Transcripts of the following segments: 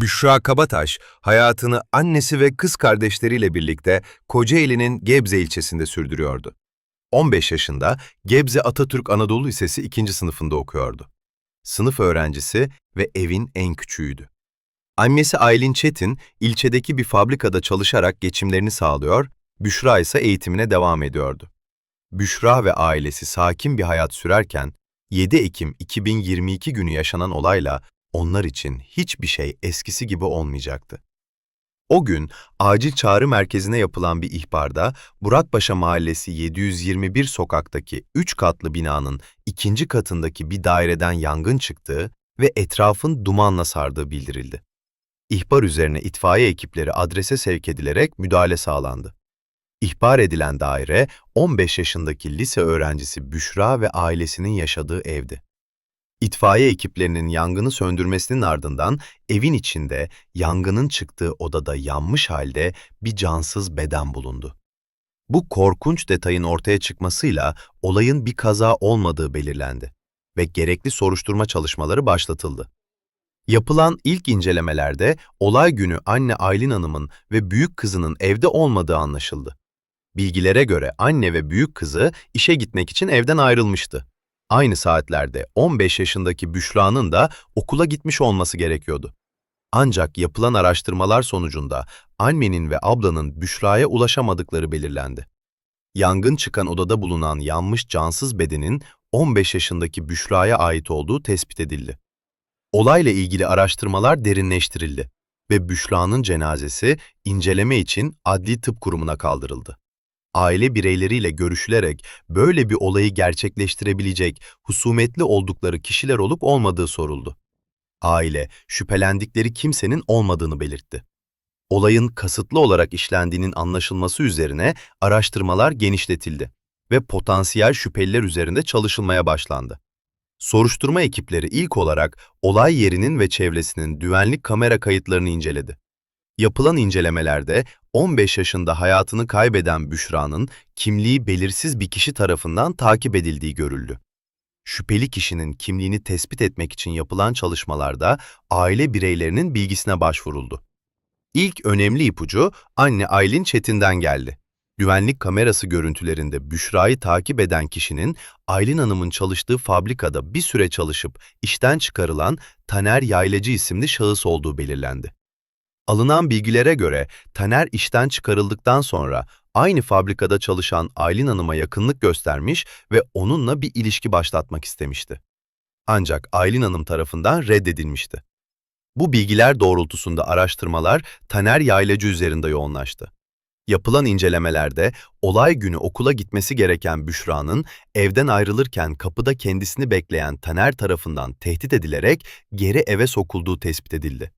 Büşra Kabataş, hayatını annesi ve kız kardeşleriyle birlikte Kocaeli'nin Gebze ilçesinde sürdürüyordu. 15 yaşında Gebze Atatürk Anadolu Lisesi 2. sınıfında okuyordu. Sınıf öğrencisi ve evin en küçüğüydü. Annesi Aylin Çetin, ilçedeki bir fabrikada çalışarak geçimlerini sağlıyor, Büşra ise eğitimine devam ediyordu. Büşra ve ailesi sakin bir hayat sürerken, 7 Ekim 2022 günü yaşanan olayla onlar için hiçbir şey eskisi gibi olmayacaktı. O gün acil çağrı merkezine yapılan bir ihbarda Muratpaşa Mahallesi 721 sokaktaki 3 katlı binanın ikinci katındaki bir daireden yangın çıktığı ve etrafın dumanla sardığı bildirildi. İhbar üzerine itfaiye ekipleri adrese sevk edilerek müdahale sağlandı. İhbar edilen daire 15 yaşındaki lise öğrencisi Büşra ve ailesinin yaşadığı evdi. İtfaiye ekiplerinin yangını söndürmesinin ardından evin içinde yangının çıktığı odada yanmış halde bir cansız beden bulundu. Bu korkunç detayın ortaya çıkmasıyla olayın bir kaza olmadığı belirlendi ve gerekli soruşturma çalışmaları başlatıldı. Yapılan ilk incelemelerde olay günü anne Aylin Hanım'ın ve büyük kızının evde olmadığı anlaşıldı. Bilgilere göre anne ve büyük kızı işe gitmek için evden ayrılmıştı. Aynı saatlerde 15 yaşındaki Büşra'nın da okula gitmiş olması gerekiyordu. Ancak yapılan araştırmalar sonucunda annenin ve ablanın Büşra'ya ulaşamadıkları belirlendi. Yangın çıkan odada bulunan yanmış cansız bedenin 15 yaşındaki Büşra'ya ait olduğu tespit edildi. Olayla ilgili araştırmalar derinleştirildi ve Büşra'nın cenazesi inceleme için Adli Tıp Kurumu'na kaldırıldı aile bireyleriyle görüşülerek böyle bir olayı gerçekleştirebilecek husumetli oldukları kişiler olup olmadığı soruldu. Aile, şüphelendikleri kimsenin olmadığını belirtti. Olayın kasıtlı olarak işlendiğinin anlaşılması üzerine araştırmalar genişletildi ve potansiyel şüpheliler üzerinde çalışılmaya başlandı. Soruşturma ekipleri ilk olarak olay yerinin ve çevresinin güvenlik kamera kayıtlarını inceledi. Yapılan incelemelerde 15 yaşında hayatını kaybeden Büşra'nın kimliği belirsiz bir kişi tarafından takip edildiği görüldü. Şüpheli kişinin kimliğini tespit etmek için yapılan çalışmalarda aile bireylerinin bilgisine başvuruldu. İlk önemli ipucu anne Aylin Çetin'den geldi. Güvenlik kamerası görüntülerinde Büşra'yı takip eden kişinin Aylin Hanım'ın çalıştığı fabrikada bir süre çalışıp işten çıkarılan Taner Yaylacı isimli şahıs olduğu belirlendi. Alınan bilgilere göre Taner işten çıkarıldıktan sonra aynı fabrikada çalışan Aylin Hanım'a yakınlık göstermiş ve onunla bir ilişki başlatmak istemişti. Ancak Aylin Hanım tarafından reddedilmişti. Bu bilgiler doğrultusunda araştırmalar Taner Yaylacı üzerinde yoğunlaştı. Yapılan incelemelerde olay günü okula gitmesi gereken Büşra'nın evden ayrılırken kapıda kendisini bekleyen Taner tarafından tehdit edilerek geri eve sokulduğu tespit edildi.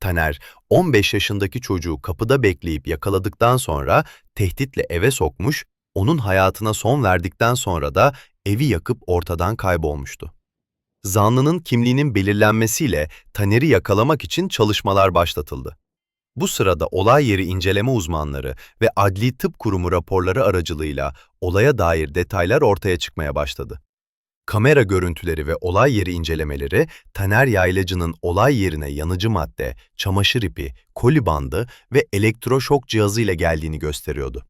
Taner, 15 yaşındaki çocuğu kapıda bekleyip yakaladıktan sonra tehditle eve sokmuş, onun hayatına son verdikten sonra da evi yakıp ortadan kaybolmuştu. Zanlının kimliğinin belirlenmesiyle Taner'i yakalamak için çalışmalar başlatıldı. Bu sırada olay yeri inceleme uzmanları ve Adli Tıp Kurumu raporları aracılığıyla olaya dair detaylar ortaya çıkmaya başladı. Kamera görüntüleri ve olay yeri incelemeleri, Taner Yaylacı'nın olay yerine yanıcı madde, çamaşır ipi, koli bandı ve elektroşok cihazı ile geldiğini gösteriyordu.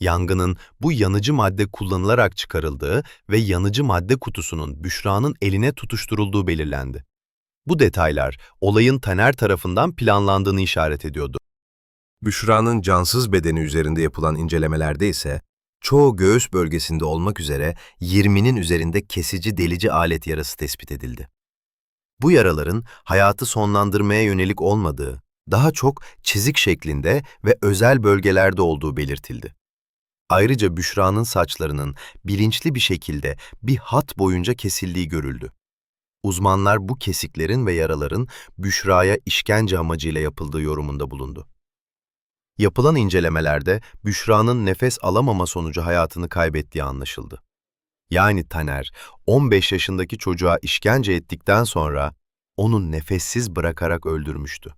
Yangının bu yanıcı madde kullanılarak çıkarıldığı ve yanıcı madde kutusunun Büşra'nın eline tutuşturulduğu belirlendi. Bu detaylar olayın Taner tarafından planlandığını işaret ediyordu. Büşra'nın cansız bedeni üzerinde yapılan incelemelerde ise çoğu göğüs bölgesinde olmak üzere 20'nin üzerinde kesici delici alet yarası tespit edildi. Bu yaraların hayatı sonlandırmaya yönelik olmadığı, daha çok çizik şeklinde ve özel bölgelerde olduğu belirtildi. Ayrıca Büşra'nın saçlarının bilinçli bir şekilde bir hat boyunca kesildiği görüldü. Uzmanlar bu kesiklerin ve yaraların Büşra'ya işkence amacıyla yapıldığı yorumunda bulundu. Yapılan incelemelerde Büşra'nın nefes alamama sonucu hayatını kaybettiği anlaşıldı. Yani Taner, 15 yaşındaki çocuğa işkence ettikten sonra onu nefessiz bırakarak öldürmüştü.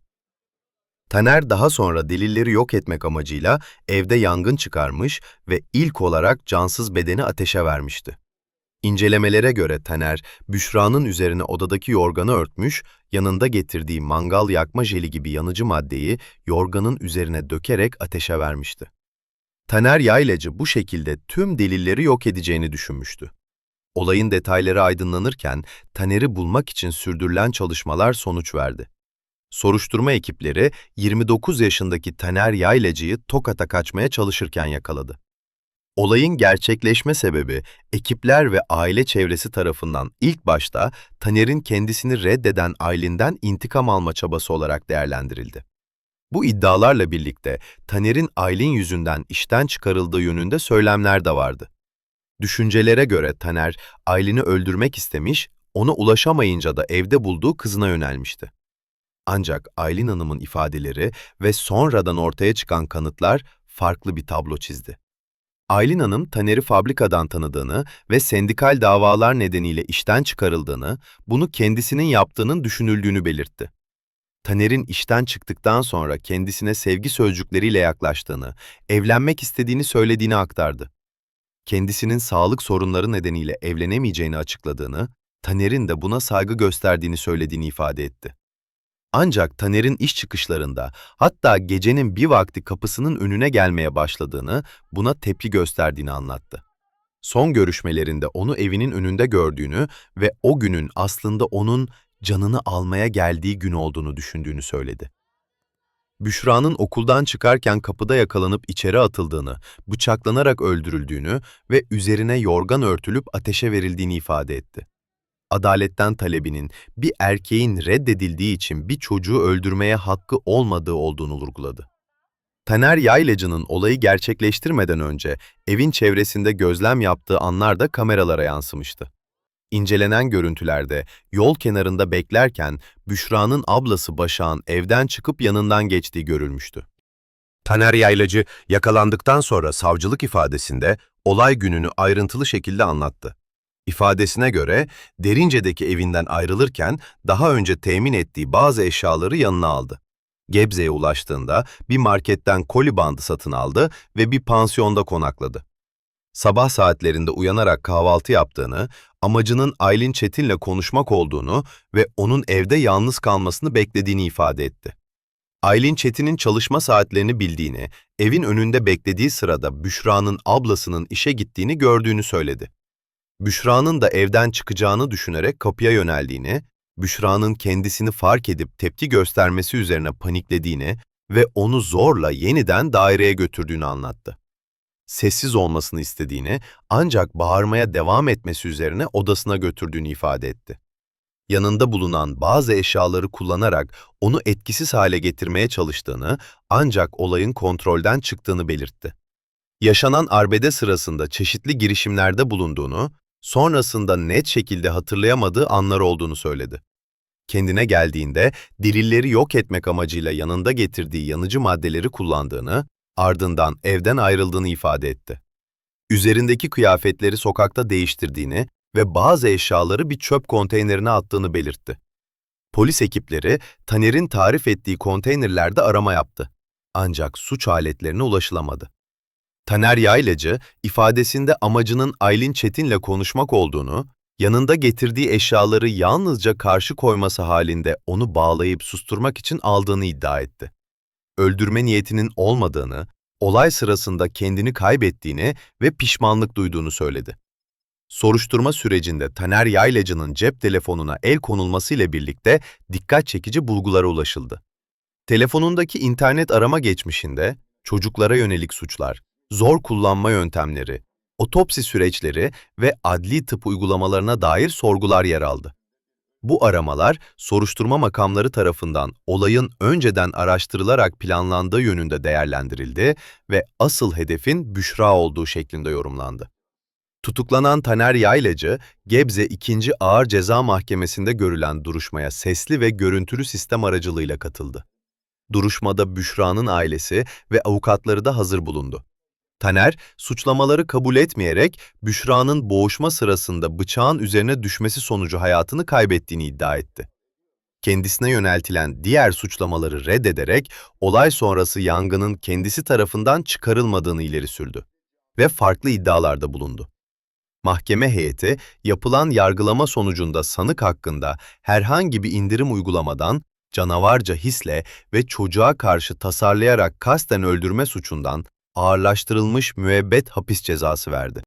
Taner daha sonra delilleri yok etmek amacıyla evde yangın çıkarmış ve ilk olarak cansız bedeni ateşe vermişti. İncelemelere göre Taner, Büşra'nın üzerine odadaki yorganı örtmüş, yanında getirdiği mangal yakma jeli gibi yanıcı maddeyi yorganın üzerine dökerek ateşe vermişti. Taner Yaylacı bu şekilde tüm delilleri yok edeceğini düşünmüştü. Olayın detayları aydınlanırken Taner'i bulmak için sürdürülen çalışmalar sonuç verdi. Soruşturma ekipleri 29 yaşındaki Taner Yaylacı'yı Tokat'a kaçmaya çalışırken yakaladı. Olayın gerçekleşme sebebi ekipler ve aile çevresi tarafından ilk başta Taner'in kendisini reddeden Aylin'den intikam alma çabası olarak değerlendirildi. Bu iddialarla birlikte Taner'in Aylin yüzünden işten çıkarıldığı yönünde söylemler de vardı. Düşüncelere göre Taner, Aylin'i öldürmek istemiş, ona ulaşamayınca da evde bulduğu kızına yönelmişti. Ancak Aylin Hanım'ın ifadeleri ve sonradan ortaya çıkan kanıtlar farklı bir tablo çizdi. Aylin Hanım, Taner'i fabrikadan tanıdığını ve sendikal davalar nedeniyle işten çıkarıldığını, bunu kendisinin yaptığının düşünüldüğünü belirtti. Taner'in işten çıktıktan sonra kendisine sevgi sözcükleriyle yaklaştığını, evlenmek istediğini söylediğini aktardı. Kendisinin sağlık sorunları nedeniyle evlenemeyeceğini açıkladığını, Taner'in de buna saygı gösterdiğini söylediğini ifade etti. Ancak Taner'in iş çıkışlarında, hatta gecenin bir vakti kapısının önüne gelmeye başladığını, buna tepki gösterdiğini anlattı. Son görüşmelerinde onu evinin önünde gördüğünü ve o günün aslında onun canını almaya geldiği gün olduğunu düşündüğünü söyledi. Büşra'nın okuldan çıkarken kapıda yakalanıp içeri atıldığını, bıçaklanarak öldürüldüğünü ve üzerine yorgan örtülüp ateşe verildiğini ifade etti. Adaletten talebinin bir erkeğin reddedildiği için bir çocuğu öldürmeye hakkı olmadığı olduğunu vurguladı. Taner Yaylacı'nın olayı gerçekleştirmeden önce evin çevresinde gözlem yaptığı anlar da kameralara yansımıştı. İncelenen görüntülerde yol kenarında beklerken Büşra'nın ablası Başak'ın evden çıkıp yanından geçtiği görülmüştü. Taner Yaylacı yakalandıktan sonra savcılık ifadesinde olay gününü ayrıntılı şekilde anlattı. İfadesine göre Derince'deki evinden ayrılırken daha önce temin ettiği bazı eşyaları yanına aldı. Gebze'ye ulaştığında bir marketten koli bandı satın aldı ve bir pansiyonda konakladı. Sabah saatlerinde uyanarak kahvaltı yaptığını, amacının Aylin Çetin'le konuşmak olduğunu ve onun evde yalnız kalmasını beklediğini ifade etti. Aylin Çetin'in çalışma saatlerini bildiğini, evin önünde beklediği sırada Büşra'nın ablasının işe gittiğini gördüğünü söyledi. Büşra'nın da evden çıkacağını düşünerek kapıya yöneldiğini, Büşra'nın kendisini fark edip tepki göstermesi üzerine paniklediğini ve onu zorla yeniden daireye götürdüğünü anlattı. Sessiz olmasını istediğini ancak bağırmaya devam etmesi üzerine odasına götürdüğünü ifade etti. Yanında bulunan bazı eşyaları kullanarak onu etkisiz hale getirmeye çalıştığını ancak olayın kontrolden çıktığını belirtti. Yaşanan arbede sırasında çeşitli girişimlerde bulunduğunu, sonrasında net şekilde hatırlayamadığı anlar olduğunu söyledi. Kendine geldiğinde delilleri yok etmek amacıyla yanında getirdiği yanıcı maddeleri kullandığını, ardından evden ayrıldığını ifade etti. Üzerindeki kıyafetleri sokakta değiştirdiğini ve bazı eşyaları bir çöp konteynerine attığını belirtti. Polis ekipleri Taner'in tarif ettiği konteynerlerde arama yaptı. Ancak suç aletlerine ulaşılamadı. Taner Yaylacı, ifadesinde amacının Aylin Çetin'le konuşmak olduğunu, yanında getirdiği eşyaları yalnızca karşı koyması halinde onu bağlayıp susturmak için aldığını iddia etti. Öldürme niyetinin olmadığını, olay sırasında kendini kaybettiğini ve pişmanlık duyduğunu söyledi. Soruşturma sürecinde Taner Yaylacı'nın cep telefonuna el konulmasıyla birlikte dikkat çekici bulgulara ulaşıldı. Telefonundaki internet arama geçmişinde çocuklara yönelik suçlar, zor kullanma yöntemleri, otopsi süreçleri ve adli tıp uygulamalarına dair sorgular yer aldı. Bu aramalar soruşturma makamları tarafından olayın önceden araştırılarak planlandığı yönünde değerlendirildi ve asıl hedefin Büşra olduğu şeklinde yorumlandı. Tutuklanan Taner Yaylacı, Gebze 2. Ağır Ceza Mahkemesi'nde görülen duruşmaya sesli ve görüntülü sistem aracılığıyla katıldı. Duruşmada Büşra'nın ailesi ve avukatları da hazır bulundu. Taner, suçlamaları kabul etmeyerek Büşra'nın boğuşma sırasında bıçağın üzerine düşmesi sonucu hayatını kaybettiğini iddia etti. Kendisine yöneltilen diğer suçlamaları reddederek olay sonrası yangının kendisi tarafından çıkarılmadığını ileri sürdü ve farklı iddialarda bulundu. Mahkeme heyeti yapılan yargılama sonucunda sanık hakkında herhangi bir indirim uygulamadan canavarca hisle ve çocuğa karşı tasarlayarak kasten öldürme suçundan ağırlaştırılmış müebbet hapis cezası verdi.